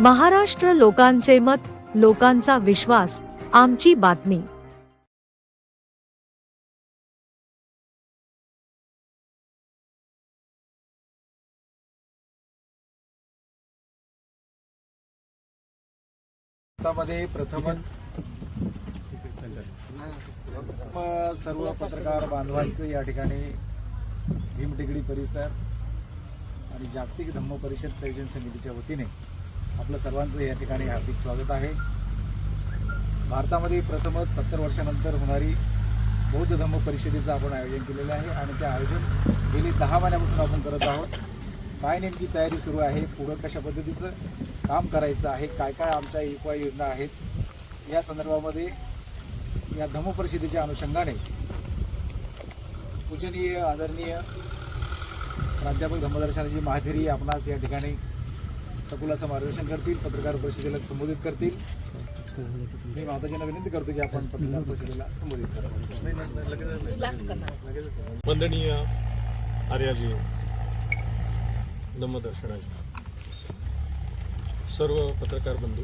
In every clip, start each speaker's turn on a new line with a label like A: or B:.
A: महाराष्ट्र लोकांचे मत लोकांचा विश्वास आमची बातमी.
B: भारतामध्ये प्रथमच सर्व पत्रकार बांधवांचे या ठिकाणी भीमटेकडी परिसर आणि जागतिक धम्म परिषद संयोजन समितीच्या वतीने आपलं सर्वांचं या ठिकाणी हार्दिक स्वागत आहे. भारतामध्ये प्रथमच सत्तर वर्षानंतर होणारी बौद्ध धम्म परिषदेचं आपण आयोजन केलेलं आहे आणि ते आयोजन गेली दहा महिन्यापासून आपण करत आहोत. काय नेमकी तयारी सुरू आहे? पुढं कशा पद्धतीचं काम करायचं आहे? काय काय आमच्या उपाय योजना आहेत? या संदर्भामध्ये या धम्म परिषदेच्या अनुषंगाने पूजनीय आदरणीय प्राध्यापक धम्मदर्शनाची महाथेरी आपणास या ठिकाणी सकुलाचं मार्गदर्शन करतील पत्रकार परिषदेला संबोधित करतील. मी माताजींना विनंती करतो की आपण पत्रकार परिषदेला संबोधित करा.
C: वंदनीय आर्याजी धम्मदर्शनाजी सर्व पत्रकार बंधू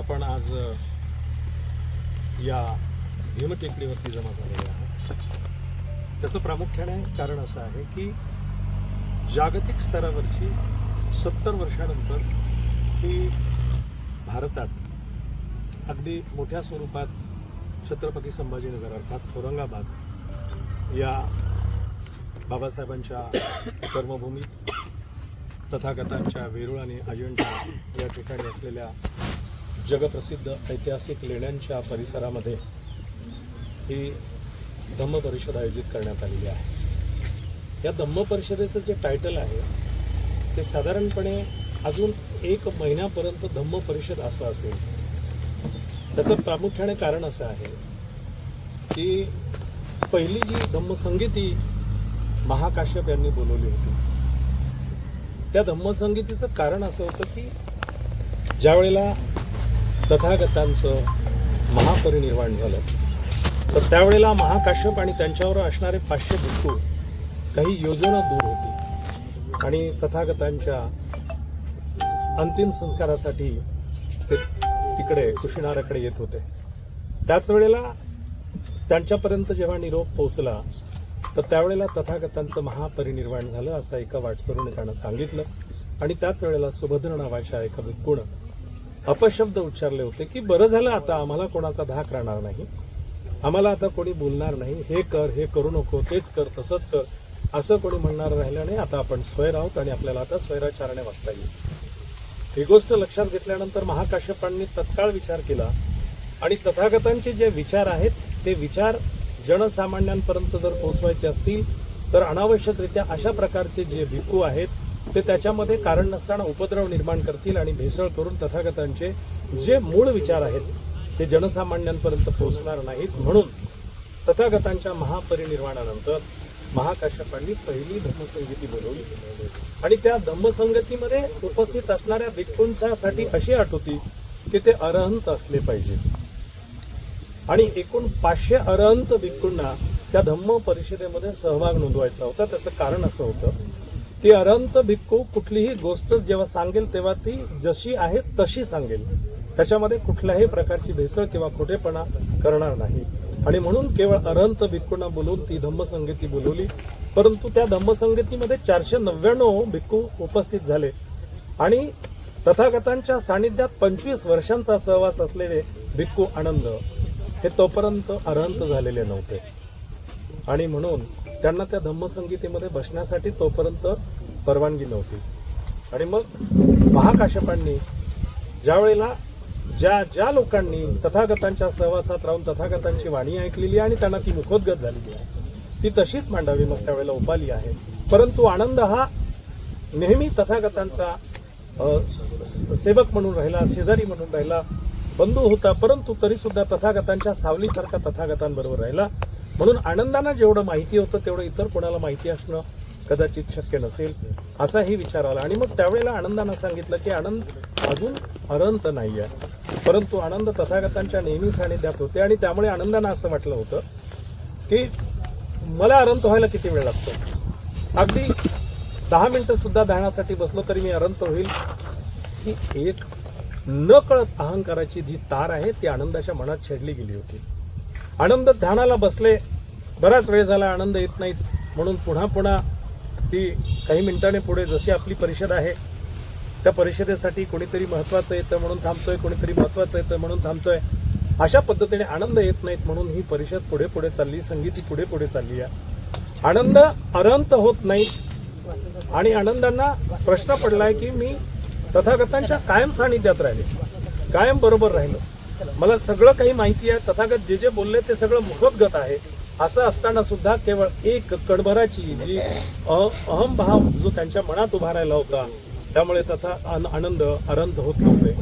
C: आपण आज या भीमटेकडीवरती जमा झालेले आहोत. त्याचं प्रामुख्याने कारण असं आहे की जागतिक स्तरावरची सत्तर वर्षानंतर ही भारतात अगदी मोठ्या स्वरूपात छत्रपती संभाजीनगर अर्थात औरंगाबाद या बाबासाहेबांच्या कर्मभूमीत तथागतांच्या वेरूळ आणि अजिंठा या ठिकाणी असलेल्या जगप्रसिद्ध ऐतिहासिक लेण्यांच्या परिसरामध्ये ही धम्म परिषद आयोजित करण्यात आलेली आहे. या धम्म परिषदेचं जे टायटल आहे ते साधारणपणे अजून एक महिन्यापर्यंत धम्म परिषद असं असेल. त्याचं प्रामुख्याने कारण असं आहे की पहिली जी धम्मसंगीती महाकाश्यप यांनी बोलवली होती त्या धम्मसंगीतीचं कारण असं होतं की ज्या वेळेला तथागतांचं महापरिनिर्वाण झालं तर त्यावेळेला महाकाश्यप आणि त्यांच्यावर असणारे पाचशे भिक्खू काही योजना दूर आणि तथागतांच्या अंतिम संस्कारासाठी ते तिकडे कुशिनाराकडे येत होते. त्याच वेळेला त्यांच्यापर्यंत जेव्हा निरोप पोहोचला तर त्यावेळेला तथागतांचं महापरिनिर्वाण झालं असं एका वाटसरूने त्यांना सांगितलं. आणि त्याच वेळेला सुभद्र नावाच्या एका भिक्कूनं अपशब्द उच्चारले होते की बरं झालं आता आम्हाला कोणाचा धाक राहणार नाही. आम्हाला आता कोणी बोलणार नाही. हे कर हे करू नको तेच कर तसंच कर. असं कोणी म्हणणार राहिलं नाही. आता आपण स्वैर आहोत आणि आपल्याला आता स्वैराचारणे वाचता येईल. ही गोष्ट लक्षात घेतल्यानंतर महाकाश्यपांनी तत्काळ विचार केला आणि तथागतांचे जे विचार आहेत ते विचार जनसामान्यांपर्यंत जर पोहोचवायचे असतील तर अनावश्यकरित्या अशा प्रकारचे जे भिक्खू आहेत ते त्याच्यामध्ये कारण नसताना उपद्रव निर्माण करतील आणि भेसळ करून तथागतांचे जे मूळ विचार आहेत ते जनसामान्यांपर्यंत पोहोचणार नाहीत. म्हणून तथागतांच्या महापरिनिर्वाणानंतर महाकाश्यपांनी पहिली धम्मसंगीती बोलवली आणि त्या धम्मसंगतीमध्ये उपस्थित असणाऱ्या भिक्खूंच्यासाठी अशी अट होती की ते अरहंत असले पाहिजे. आणि एकूण पाचशे अरहंत भिक्खूंना त्या धम्म परिषदेमध्ये सहभाग नोंदवायचा होता. त्याचं कारण असं होतं की अरहंत भिक्खू कुठलीही गोष्ट जेव्हा सांगेल तेव्हा ती जशी आहे तशी सांगेल. त्याच्यामध्ये कुठल्याही प्रकारची भेसळ किंवा खोटेपणा करणार नाही. आणि म्हणून केवळ अरहंत भिक्खूंना बोलवून ती धम्मसंगती बोलवली परंतु त्या धम्मसंगतीमध्ये चारशे नव्याण्णव भिक्खू उपस्थित झाले. आणि तथागतांच्या सानिध्यात पंचवीस वर्षांचा सहवास असलेले भिक्खू आनंद हे तोपर्यंत अरहंत झालेले नव्हते. आणि म्हणून त्यांना त्या धम्मसंगीतेमध्ये बसण्यासाठी तोपर्यंत परवानगी नव्हती. आणि मग महाकाश्यपांनी ज्या वेळेला ज्या ज्या लोकांनी तथागतांच्या सहवासात राहून तथागतांची वाणी ऐकलेली आणि त्यांना ती मुखोद्गत झालेली आहे ती तशीच मांडावी मग त्यावेळेला उपाली आहे. परंतु आनंद हा नेहमी तथागतांचा सेवक म्हणून राहिला शेजारी म्हणून राहिला बंधू होता परंतु तरी सुद्धा तथागतांच्या सावलीसारखा तथागतांबरोबर राहिला. म्हणून आनंदांना जेवढं माहिती होतं तेवढं इतर कोणाला माहिती असणं कदाचित शक्य नसेल असाही विचार आला. आणि मग त्यावेळेला आनंदानं सांगितलं की आनंद अजून अरंत नाही आहे परंतु आनंद तथागतांच्या नेहमी सानिध्यात होते आणि त्यामुळे आनंदानं असं वाटलं होतं की मला अरंत व्हायला किती वेळ लागतो? अगदी दहा मिनटं सुद्धा ध्यानासाठी बसलो तरी मी अरंत होईल. ही एक न कळत अहंकाराची जी तार आहे ती आनंदाच्या मनात छेडली गेली होती. आनंद ध्यानाला बसले बराच वेळ झाला आनंद येत नाहीत. म्हणून पुन्हा पुन्हा ती काही मिनिटाने पुढे जशी आपली परिषद आहे त्या परिषदेसाठी कोणीतरी महत्वाचं येतं म्हणून थांबतोय कोणीतरी महत्वाचं येतं म्हणून थांबतोय. अशा पद्धतीने आनंद येत नाहीत म्हणून ही परिषद पुढे पुढे चालली संगीती पुढे पुढे चालली आहे. आनंद अरंत होत नाही. आणि आनंदांना प्रश्न पडलाय की मी तथागतांच्या कायम सानिध्यात राहिले कायम बरोबर राहिलो. मला सगळं काही माहिती आहे तथागत जे जे बोलले ते सगळं मुखोद्गत आहे. असं असताना सुद्धा केवळ एक कडभराची जी अ- अहमभाव जो त्यांच्या मनात उभा राहिला होता त्यामुळे तथा आन- आनंद अरंत होत नव्हते.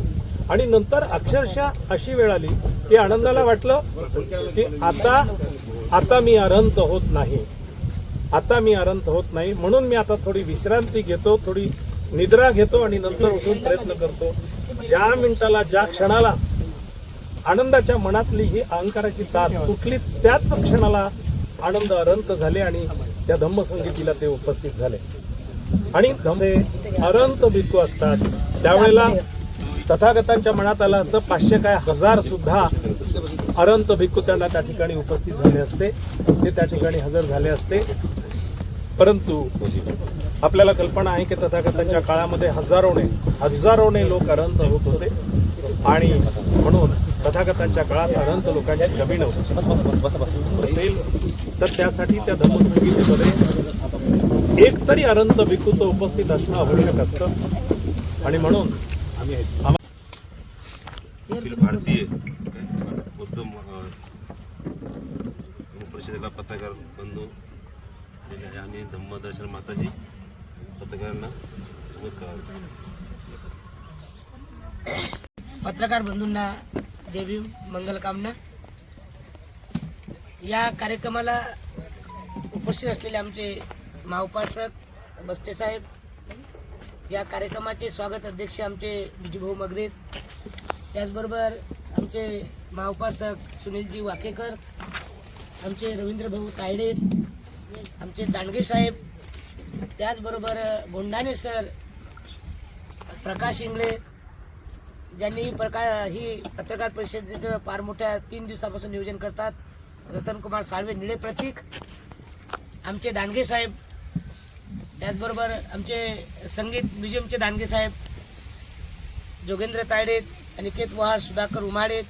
C: आणि नंतर अक्षरशः अशी वेळ आली की आनंदाला वाटलं की आता आता मी अरंत होत नाही. आता मी अरंत होत नाही म्हणून मी आता थोडी विश्रांती घेतो थोडी निद्रा घेतो आणि नंतर उठून प्रयत्न करतो. ज्या मिनिटाला ज्या क्षणाला आनंदाच्या मनातली ही अहंकाराची तार तुटली त्याच क्षणाला आनंद अरंत झाले आणि त्या धम्मसंगीतीला ते उपस्थित झाले. आणि धम्मे अरंत भिक्खू असतात. त्यावेळेला तथागतांच्या मनात आलं असतं पाचशे काय हजार सुद्धा अरंत भिक्खू त्यांना त्या ठिकाणी उपस्थित झाले असते. ते त्या ठिकाणी हजर झाले असते. परंतु आपल्याला कल्पना आहे की तथागतांच्या काळामध्ये हजारोने हजारोने लोक अरंत होत होते. आणि म्हणून तथागतांच्या काळात अनंत लोकांची कमी नव्हती असेल तर त्यासाठी त्या धर्मसंगीतेमध्ये एक तरी अनंत भिक्खूचं उपस्थित असणं आवश्यक असतं. आणि म्हणून आम्ही
D: अखिल भारतीय बौद्ध परिषदेला पत्रकार बंधू आणि धम्मदर्शन माताजी पत्रकारांना सोबत करावे
E: पत्रकार बंधूंना जय भीम मंगलकामना या कार्यक्रमाला उपस्थित असलेले आमचे महाउपासक बस्ते साहेब या कार्यक्रमाचे स्वागत अध्यक्ष आमचे बिजूभाऊ मगरे त्याचबरोबर आमचे महाउपासक सुनीलजी वाकेकर आमचे रवींद्रभाऊ तायडे आमचे दांडगे साहेब त्याचबरोबर गोंडाने सर प्रकाश इंगळे ज्यांनी प्रकार ही पत्रकार परिषदेचं फार मोठ्या तीन दिवसापासून नियोजन करतात. रतनकुमार साळवे निळे प्रतीक आमचे दांडगे साहेब त्याचबरोबर आमचे संगीत म्युझियमचे दांडगे साहेब जोगेंद्र तायडे अनिकेत वहार सुधाकर उमाडे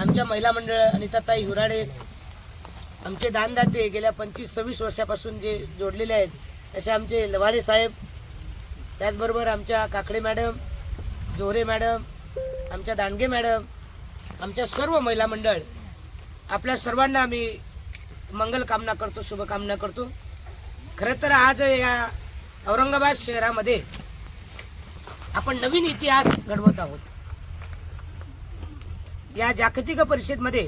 E: आमच्या महिला मंडळ अनिताताई हुराडे आमचे दानदाते गेल्या पंचवीस सव्वीस वर्षापासून जे जोडलेले आहेत असे आमचे लवाडे साहेब त्याचबरोबर आमच्या काकडे मॅडम जोरे मॅडम आमच्या दांडगे मॅडम आमच्या सर्व महिला मंडळ आपल्या सर्वांना आम्ही मंगल कामना करतो शुभकामना करतो. खरं तर आज या औरंगाबाद शहरामध्ये आपण नवीन इतिहास घडवत आहोत. या जागतिक परिषदेमध्ये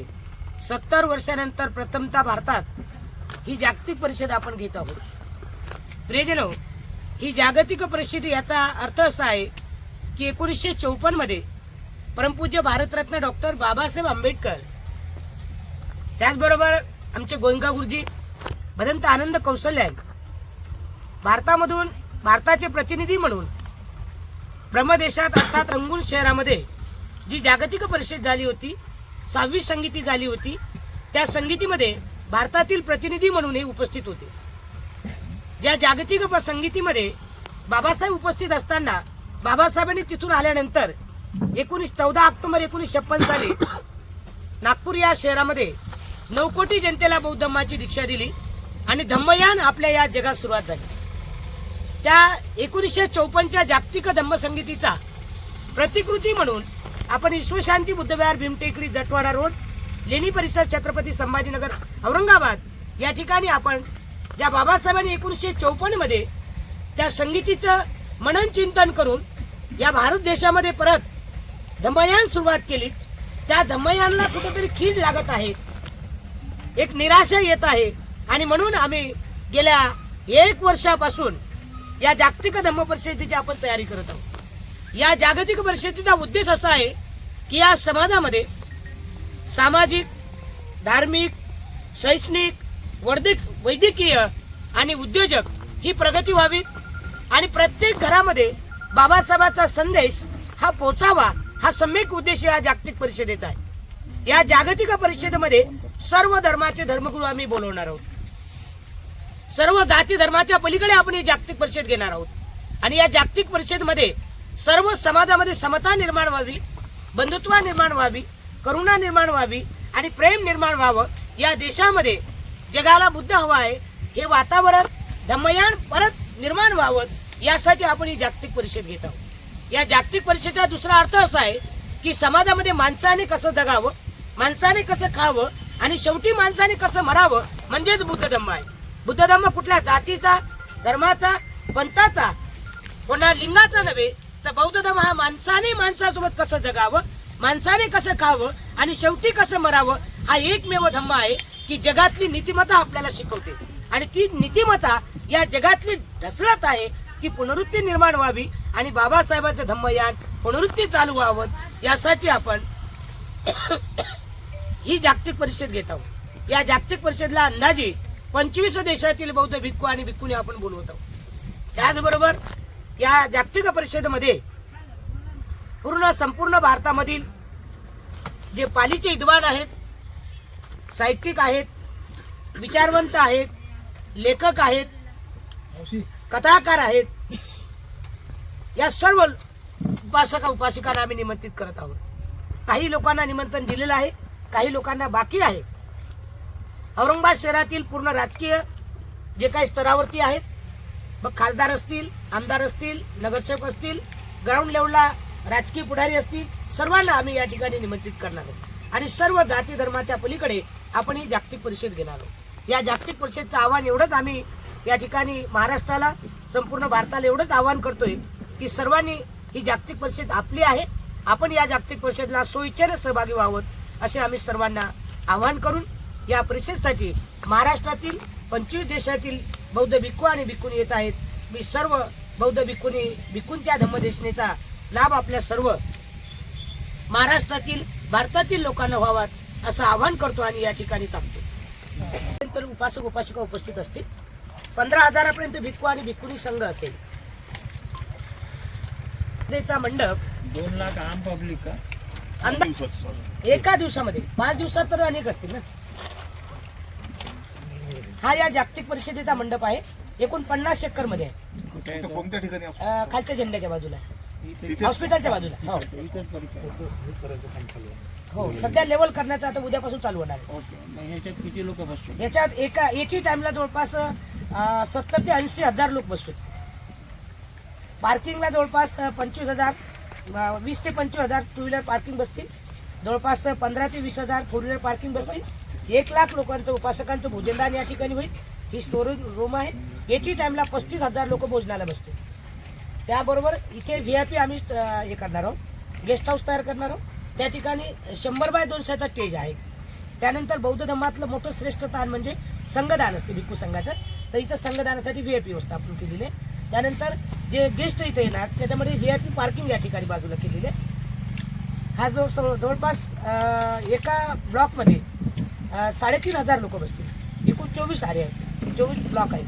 E: सत्तर वर्षानंतर प्रथमता भारतात ही जागतिक परिषद आपण घेत आहोत. प्रियजनो ही जागतिक परिषद याचा अर्थ असा आहे की एकोणीसशे चौपन्नमध्ये परमपूज्य भारतरत्न डॉक्टर बाबासाहेब आंबेडकर त्याचबरोबर आमचे गोयंका गुरुजी भदंत आनंद कौशल्यान भारतामधून भारताचे प्रतिनिधी म्हणून ब्रह्मदेशात अर्थात रंगून शहरामध्ये जी जागतिक परिषद झाली होती सहावी संगीती झाली होती त्या संगीतीमध्ये भारतातील प्रतिनिधी म्हणून हे उपस्थित होते. ज्या जागतिक प- संगीतीमध्ये बाबासाहेब उपस्थित असताना बाबासाहेबांनी तिथून आल्यानंतर एकोणीस चौदा ऑक्टोबर एकोणीस छप्पन साली नागपूर या शहरामध्ये नऊ कोटी जनतेला बौद्ध धम्माची दीक्षा दिली आणि धम्मयान आपल्या या जगात सुरुवात झाली. त्या एकोणीसशे चौपन्नच्या जागतिक धम्मसंगीतीचा प्रतिकृती म्हणून आपण विश्वशांती बुद्धविहार भीमटेकडी जटवाडा रोड लेणी परिसर छत्रपती संभाजीनगर औरंगाबाद या ठिकाणी आपण ज्या बाबासाहेबांनी एकोणीसशे चौपन्नमध्ये त्या संगीतीचं मनन चिंतन करून या भारत देशामध्ये परत धम्मयान सुरुवात केली. त्या धम्मयानला कुठेतरी खीड लागत आहे. एक निराशा येत आहे. आणि म्हणून आम्ही गेल्या एक वर्षापासून या जागतिक धम्म परिषदेची आपण तयारी करत आहोत. या जागतिक परिषदेचा उद्देश असा आहे की या समाजामध्ये सामाजिक धार्मिक शैक्षणिक वैद्यकीय आणि उद्योजक ही प्रगती व्हावी. आणि प्रत्येक घरामध्ये बाबासाहेबांचा संदेश हा पोचावा हा सम्यक उद्देश या जागतिक परिषदेचा आहे. या जागतिक परिषदेमध्ये सर्व धर्माचे धर्मगुरू आम्ही बोलवणार आहोत. सर्व जाती धर्माच्या पलीकडे आपण ही जागतिक परिषद घेणार आहोत. आणि या जागतिक परिषदेमध्ये सर्व समाजामध्ये समता निर्माण व्हावी बंधुत्व निर्माण व्हावी करुणा निर्माण व्हावी आणि प्रेम निर्माण व्हावं या देशामध्ये जगाला बुद्ध हवा आहे. हे वातावरण धम्मयान परत निर्माण व्हावं यासाठी आपण ही जागतिक परिषद घेत आहोत. या जागतिक परिषदेचा दुसरा अर्थ असा आहे की समाजामध्ये माणसाने कसं जगावं माणसाने कसं खावं आणि शेवटी माणसाने कसं मरावं म्हणजेच बुद्ध धम्म आहे. बुद्ध धम्म कुठल्या जातीचा धर्माचा पंथाचा कोणा लिंगाचा नव्हे तर बौद्ध धर्म हा माणसाने माणसासोबत कसं जगावं माणसाने कसं खावं आणि शेवटी कसं मरावं हा एकमेव धम्म आहे की जगातली नीतिमत्ता आपल्याला शिकवते. आणि ती नीतिमत्ता या जगातली ढसळत आहे की पुनरुत्ती निर्माण व्हावी आणि बाबासाहेबांचं धम्मयान पुनरुत्ती चालू व्हावं यासाठी आपण ही जागतिक परिषद घेत आहोत. या जागतिक परिषदेला अंदाजे पंचवीस देशातील बौद्ध भिक्खू आणि भिक्खूने आपण बोलवत आहोत. त्याचबरोबर या जागतिक परिषदेमध्ये पूर्ण संपूर्ण भारतामधील जे पालीचे विद्वान आहेत साहित्यिक आहेत विचारवंत आहेत लेखक आहेत कथाकार आहेत. या सर्व उपासका उपासिकांना आम्ही निमंत्रित करत आहोत. काही लोकांना निमंत्रण दिलेलं आहे काही लोकांना बाकी आहे. औरंगाबाद शहरातील पूर्ण राजकीय जे काही स्तरावरती आहेत मग खासदार असतील आमदार असतील नगरसेवक असतील ग्राउंड लेवलला राजकीय पुढारी असतील सर्वांना आम्ही या ठिकाणी निमंत्रित करणार आहोत. आणि सर्व जाती धर्माच्या पलीकडे आपण ही जागतिक परिषद घेणार आहोत. या जागतिक परिषदचं आव्हान एवढंच आम्ही या ठिकाणी महाराष्ट्राला संपूर्ण भारताला एवढंच आव्हान करतोय की सर्वांनी ही जागतिक परिषद आपली आहे. आपण या जागतिक परिषदेला सोयीच्याने सहभागी व्हावं असे आम्ही सर्वांना आवाहन करून या परिषदेसाठी महाराष्ट्रातील पंचवीस देशातील बौद्ध भिक्खू आणि भिक्खून येत आहेत. मी सर्व बौद्ध भिक्खूनी भिक्खूंच्या धम्मदेशनेचा लाभ आपल्या सर्व महाराष्ट्रातील भारतातील लोकांना व्हावात असं आवाहन करतो आणि या ठिकाणी थांबतो. तर उपासक उपासिका उपस्थित असतील. पंधरा हजारापर्यंत भिक्खू आणि भिक्खुनी संघ असेल. मंडप.
F: दोन लाख आम पब्लिक का?
E: अंदाज एका दिवसामध्ये. पाच दिवसात तर अनेक असतील ना? हा या जागतिक परिषदेचा मंडप आहे. एकूण पन्नास एकरमध्ये आहे
G: कोणत्या ठिकाणी असतो?
E: अं, खालच्या झेंड्याच्या बाजूला हॉस्पिटलच्या बाजूला. हो.
F: इथेच
E: हो सध्या लेवल करण्याचं आता उद्यापासून चालू होणार आहे.
F: ओके. मग ह्याच्यात किती लोक बसतो
E: याच्यात एका एची टाइमला जवळपास सत्तर ते ऐंशी हजार लोक बसतो पार्किंगला जवळपास पंचवीस हजार वीस ते पंचवीस हजार टू व्हीलर पार्किंग बसतील. जवळपास पंधरा ते वीस हजार फोर व्हीलर पार्किंग बसतील. एक लाख लोकांचं उपासकांचं भोजनदान या ठिकाणी होईल. ही स्टोरेज रूम आहे. एटी टाईमला पस्तीस हजार लोक भोजनाला बसतील. त्याबरोबर इथे व्ही आय पी आम्ही हे करणार आहोत. गेस्ट हाऊस तयार करणार आहोत. त्या ठिकाणी शंभर बाय दोनशेचा स्टेज आहे. त्यानंतर बौद्ध धर्मातलं मोठं श्रेष्ठ स्थान म्हणजे संघदान असते भिक्खू संघाचं. तर इथं संघदानासाठी व्ही आय पी व्यवस्था आपण केलेली. आहे त्यानंतर जे गेस्ट इथे येणार त्याच्यामध्ये व्ही आय पी पार्किंग या ठिकाणी बाजूला केलेली. आहे हा जो जवळपास एका ब्लॉकमध्ये साडेतीन हजार लोक बसतील. एकूण चोवीस आरे आहेत. चोवीस ब्लॉक आहेत.